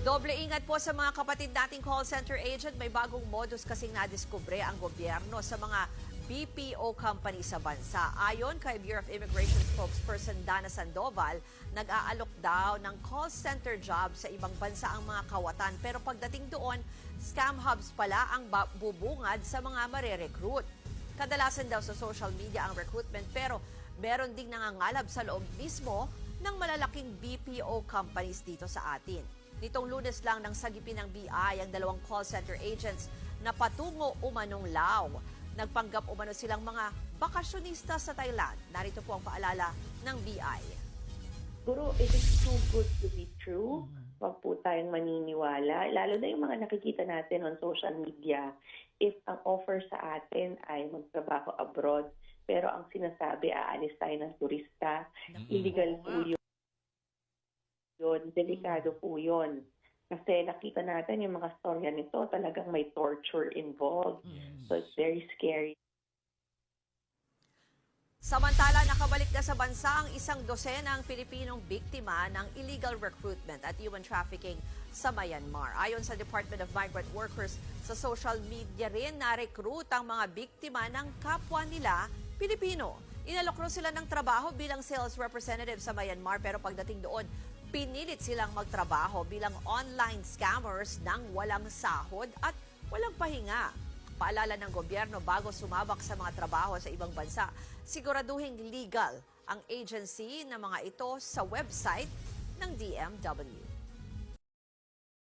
Doble ingat po sa mga kapatid nating call center agent. May bagong modus kasing nadiskubre ang gobyerno sa mga BPO company sa bansa. Ayon kay Bureau of Immigration spokesperson Dana Sandoval, nag-aalok daw ng call center job sa ibang bansa ang mga kawatan. Pero pagdating doon, scam hubs pala ang bubungad sa mga marerecruit. Kadalasan daw sa social media ang recruitment pero meron ding nangangalab sa loob mismo ng malalaking BPO companies dito sa atin. Nitong lunes lang nang sagipin ng BI ang dalawang call center agents na patungo umanong Lao. Nagpanggap umano silang mga bakasyonista sa Thailand. Narito po ang paalala ng BI. Siguro, it is too good to be true. Huwag po tayong maniniwala. Lalo na yung mga nakikita natin on social media. If ang offer sa atin ay magtrabaho abroad, pero ang sinasabi, aalis tayo ng turista, illegal po yun. Yun. Delikado po yun. Kasi nakita natin yung mga storya nito, talagang may torture involved. So it's very scary. Samantala, nakabalik na sa bansa ang isang dosenang Pilipinong biktima ng illegal recruitment at human trafficking sa Myanmar. Ayon sa Department of Migrant Workers, sa social media rin na-recruit ang mga biktima ng kapwa nila Pilipino. Inalok rin sila ng trabaho bilang sales representative sa Myanmar pero pagdating doon, pinilit silang magtrabaho bilang online scammers ng walang sahod at walang pahinga. Paalala ng gobyerno bago sumabak sa mga trabaho sa ibang bansa, siguraduhing legal ang agency ng mga ito sa website ng DMW.